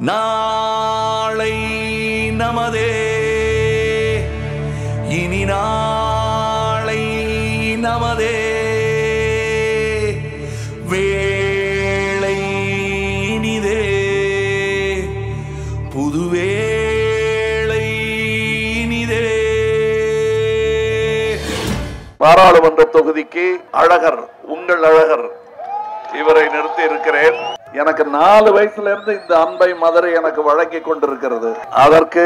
நாளை நமதே. இனி நாளை நமதே. வேளை இனிதே. புதுவேளை இனிதே. பாராளுமன்ற தொகுதிக்கு அழகர் உங்கள் அழகர். இவரை நிறுத்தி இருக்கிறேன். எனக்கு நாலு வயசுல இருந்து இந்த அன்பை மதுரை எனக்கு வழங்கி கொண்டிருக்கிறது. அதற்கு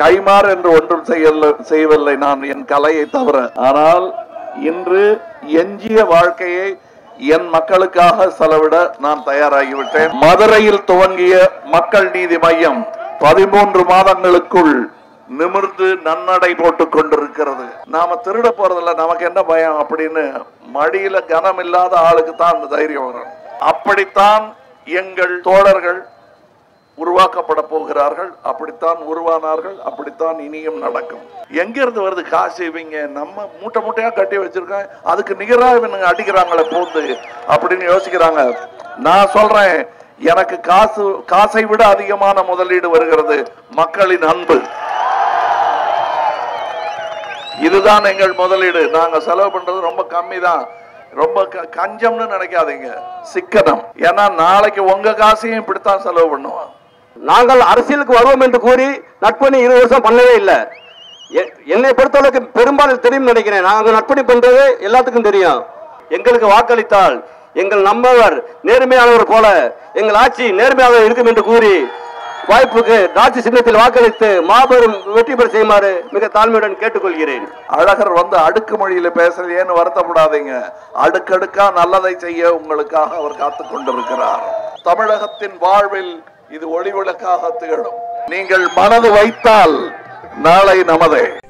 கைமாறு என்று ஒன்றும் செய்யல செய்யவில்லை நான் என் கலையை தவிர. ஆனால் இன்று எஞ்சிய வாழ்க்கையை என் மக்களுக்காக செலவிட நான் தயாராகிவிட்டேன். மதுரையில் துவங்கிய மக்கள் நீதி மையம் பதிமூன்று மாதங்களுக்குள் நிமிர்ந்து நன்னடை போட்டுக் கொண்டிருக்கிறது. நாம திருட போறதில்ல நமக்கு என்ன பயம் அப்படின்னு மடியில கனம் இல்லாத ஆளுக்கு தான் அந்த தைரியம் வரும். அப்படித்தான் எங்கள் தோழர்கள் உருவாக்கப்பட போகிறார்கள். அப்படித்தான் உருவானார்கள். அப்படித்தான் இனியும் நடக்கும். எங்க இருந்து வருது காசு இவங்க? நம்ம மூட்டை மூட்டையா கட்டி வச்சிருக்கேன் அதுக்கு நிகராக இவனுங்க அடிக்கிறாங்களே போந்து. அப்படின்னு யோசிக்கிறாங்க. நான் சொல்றேன் எனக்கு காசு காசை விட அதிகமான முதலீடு வருகிறது மக்களின் அன்பு. இதுதான் எங்கள் முதலீடு. நாங்க செலவு பண்றது ரொம்ப கம்மி தான் ரொம்ப க- கஞ்சம்னு நினைக்காதீங்க. சிக்கனம். ஏன்னா நாளைக்கு உங்க காசையும் இப்படித்தான் செலவு பண்ணுவோம் நாங்கள் அரசியலுக்கு வருவோம் என்று கூறி நட்பணி இருபது வருஷம் பண்ணவே இல்லை. எ- என்னை பொறுத்தளவுக்கு பெரும்பாலும் தெரியும் நினைக்கிறேன். நாங்கள் நட்பணி பண்றது எல்லாத்துக்கும் தெரியும். எங்களுக்கு வாக்களித்தால் எங்கள் நம்மவர் நேர்மையானவர் போல எங்கள் ஆட்சி நேர்மையாக இருக்கும் என்று கூறி வாய்ப்புக்கு ராட்சி சின்னத்தில் வாக்களித்து மாபெரும் வெற்றி பெற செய்யுமாறு மிக தாழ்மையுடன் கேட்டுக்கொள்கிறேன். அழகர் வந்து அடுக்கு மொழியில பேசலையேன்னு வருத்தப்படாதீங்க. அடுக்கடுக்கா நல்லதை செய்ய உங்களுக்காக அவர் காத்துக் கொண்டிருக்கிறார். தமிழகத்தின் வாழ்வில் இது ஒளிவிளக்காக திகழும். நீங்கள் மனது வைத்தால் நாளை நமதே.